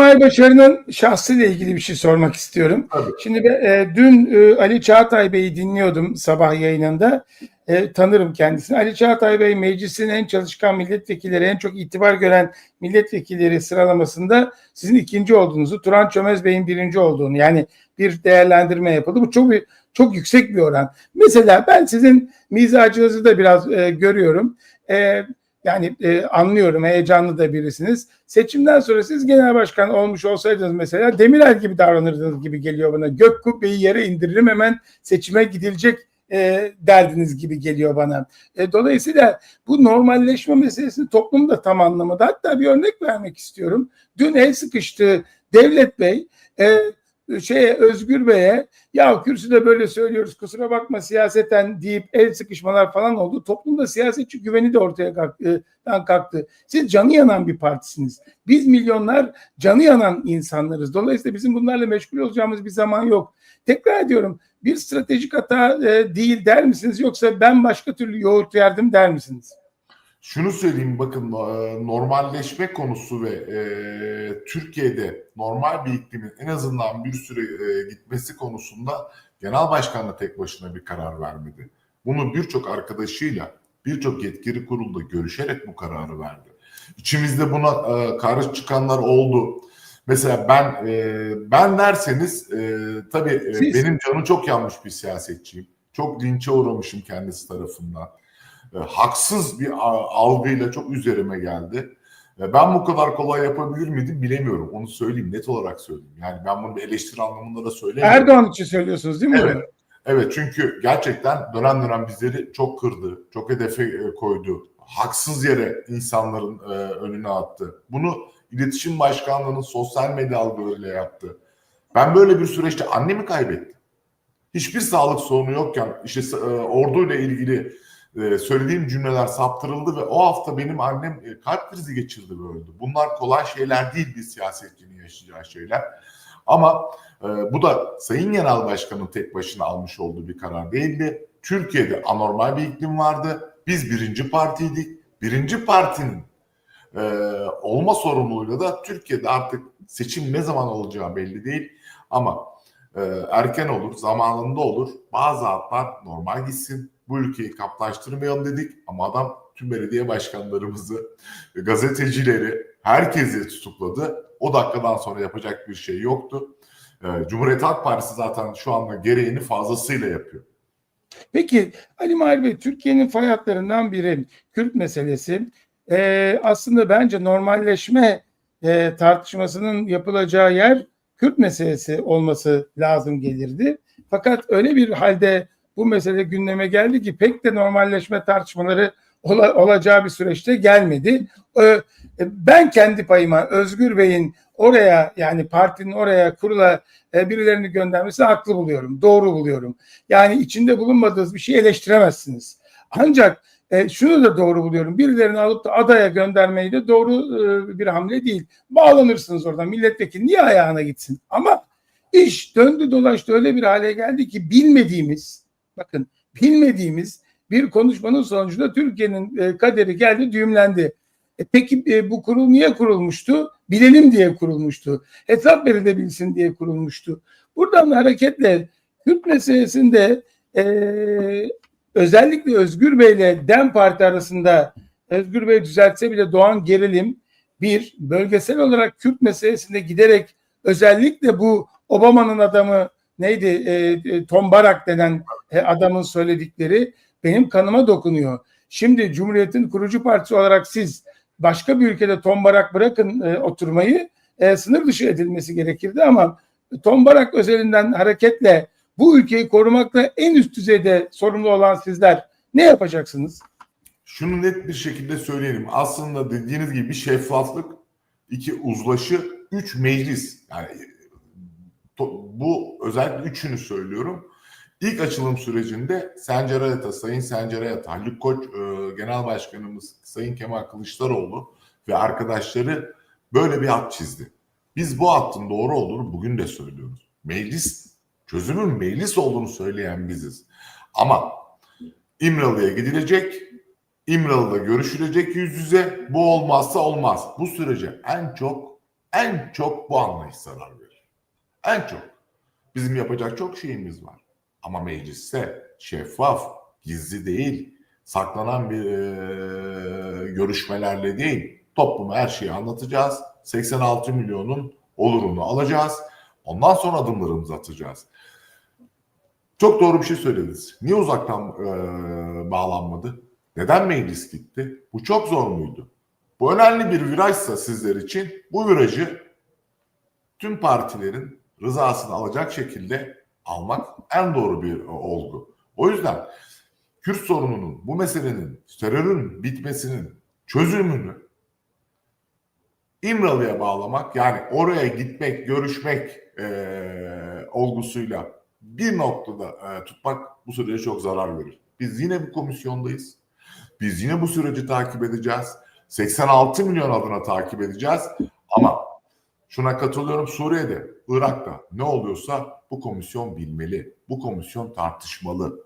Mahir Başarı'nın şahsıyla ilgili bir şey sormak istiyorum. Tabii. Şimdi ben, e, dün e, Ali Çağatay Bey'i dinliyordum sabah yayınında. E, tanırım kendisini. Ali Çağatay Bey meclisin en çalışkan milletvekilleri, en çok itibar gören milletvekilleri sıralamasında sizin ikinci olduğunuzu, Turan Çömez Bey'in birinci olduğunu yani bir değerlendirme yapıldı. Bu çok bir, çok yüksek bir oran. Mesela ben sizin mizacınızı da biraz e, görüyorum. E, yani e, anlıyorum heyecanlı da birisiniz. Seçimden sonra siz genel başkan olmuş olsaydınız mesela Demirel gibi davranırdınız gibi geliyor bana. Gök kubbeyi yere indiririm hemen seçime gidilecek e, derdiniz gibi geliyor bana. E, dolayısıyla bu normalleşme meselesini toplum da tam anlamadı. Hatta bir örnek vermek istiyorum. Dün el sıkıştı Devlet Bey e, şeye Özgür Bey'e ya kürsüde böyle söylüyoruz kusura bakma siyaseten deyip el sıkışmalar falan oldu. Toplumda siyasetçi güveni de ortaya kalktı. kalktı. Siz canı yanan bir partisiniz. Biz milyonlar canı yanan insanlarız. Dolayısıyla bizim bunlarla meşgul olacağımız bir zaman yok. Tekrar ediyorum bir stratejik hata e, değil der misiniz yoksa ben başka türlü yoğurt yerdim der misiniz? Şunu söyleyeyim bakın e, normalleşme konusu ve e, Türkiye'de normal bir iklimin en azından bir süre e, gitmesi konusunda genel başkanla tek başına bir karar vermedi. Bunu birçok arkadaşıyla birçok yetkili kurulda görüşerek bu kararı verdi. İçimizde buna e, karşı çıkanlar oldu. Mesela ben e, ben derseniz e, tabii e, benim canım çok yanmış bir siyasetçiyim. Çok linçe uğramışım kendisi tarafından. E, haksız bir algıyla çok üzerime geldi. E, ben bu kadar kolay yapabilir miydim bilemiyorum. Onu söyleyeyim net olarak söyleyeyim. Yani ben bunu bir eleştiri anlamında da söylemiyorum. Erdoğan için söylüyorsunuz değil mi? Evet. Evet çünkü gerçekten dönem dönem bizleri çok kırdı, çok hedefe e, koydu. Haksız yere insanların e, önüne attı. Bunu iletişim başkanlığının sosyal medya algılarıyla yaptı. Ben böyle bir süreçte annemi kaybettim. Hiçbir sağlık sorunu yokken işte e, orduyla ilgili e, söylediğim cümleler saptırıldı ve o hafta benim annem e, kalp krizi geçirdi ve öldü. Bunlar kolay şeyler değil bir siyasetçinin yaşayacağı şeyler. Ama ee, bu da Sayın Genel Başkan'ın tek başına almış olduğu bir karar değildi. Türkiye'de anormal bir iklim vardı. Biz birinci partiydik. Birinci partinin e, olma sorumluluğuyla da Türkiye'de artık seçim ne zaman olacağı belli değil. Ama e, erken olur, zamanında olur. Bazı hatlar normal gitsin. Bu ülkeyi kaplaştırmayalım dedik. Ama adam tüm belediye başkanlarımızı, gazetecileri, herkesi tutukladı. O dakikadan sonra yapacak bir şey yoktu. Ee, Cumhuriyet Halk Partisi zaten şu anda gereğini fazlasıyla yapıyor. Peki Ali Mahir Bey Türkiye'nin fay hatlarından biri Kürt meselesi. Ee, aslında bence normalleşme e, tartışmasının yapılacağı yer Kürt meselesi olması lazım gelirdi. Fakat öyle bir halde bu mesele gündeme geldi ki pek de normalleşme tartışmaları ola- olacağı bir süreçte gelmedi. Ee, ben kendi payıma Özgür Bey'in oraya yani partinin oraya kurula e, birilerini göndermesini haklı buluyorum, doğru buluyorum. Yani içinde bulunmadığınız bir şeyi eleştiremezsiniz. Ancak e, şunu da doğru buluyorum. Birilerini alıp da adaya göndermeyi de doğru e, bir hamle değil. Bağlanırsınız oradan. Milletvekili niye ayağına gitsin? Ama iş döndü dolaştı öyle bir hale geldi ki bilmediğimiz, bakın bilmediğimiz bir konuşmanın sonucunda Türkiye'nin e, kaderi geldi düğümlendi. E, peki e, bu kurul niye kurulmuştu? Bilelim diye kurulmuştu. Hesap verilebilsin diye kurulmuştu. Buradan hareketle Kürt meselesinde e, özellikle Özgür Bey ile DEM Parti arasında Özgür Bey düzeltse bile doğan gerilim bir bölgesel olarak Kürt meselesinde giderek özellikle bu Obama'nın adamı neydi e, e, Tom Barak denen e, adamın söyledikleri benim kanıma dokunuyor. Şimdi Cumhuriyet'in kurucu partisi olarak siz başka bir ülkede Tom Barak bırakın e, oturmayı e, sınır dışı edilmesi gerekirdi ama Tom Barak özelinden hareketle bu ülkeyi korumakla en üst düzeyde sorumlu olan sizler ne yapacaksınız? Şunu net bir şekilde söyleyelim. Aslında dediğiniz gibi bir şeffaflık, iki uzlaşı, üç meclis. Yani bu özellikle üçünü söylüyorum. İlk açılım sürecinde Sencer Ayata, Sayın Sencer Ayata, Haluk Koç e, Genel Başkanımız Sayın Kemal Kılıçdaroğlu ve arkadaşları böyle bir hat çizdi. Biz bu hattın doğru olduğunu bugün de söylüyoruz. Meclis, çözümün meclis olduğunu söyleyen biziz. Ama İmralı'ya gidilecek, İmralı'da görüşülecek yüz yüze. Bu olmazsa olmaz. Bu sürece en çok En çok bu anlayış zarar verir. En çok. Bizim yapacak çok şeyimiz var. Ama mecliste şeffaf, gizli değil, saklanan bir e, görüşmelerle değil, topluma her şeyi anlatacağız. 86 milyonun olurunu alacağız. Ondan sonra adımlarımızı atacağız. Çok doğru bir şey söylediniz. Niye uzaktan e, bağlanmadı? Neden meclis gitti? Bu çok zor muydu? Bu önemli bir virajsa sizler için bu virajı tüm partilerin rızasını alacak şekilde almak en doğru bir olgu. O yüzden Kürt sorununun, bu meselenin, terörün bitmesinin çözümünü İmralı'ya bağlamak yani oraya gitmek, görüşmek eee, olgusuyla bir noktada eee, tutmak bu sürece çok zarar verir. Biz yine bu komisyondayız. Biz yine bu süreci takip edeceğiz. 86 milyon adına takip edeceğiz. Ama şuna katılıyorum Suriye'de, Irak'ta ne oluyorsa bu komisyon bilmeli. Bu komisyon tartışmalı.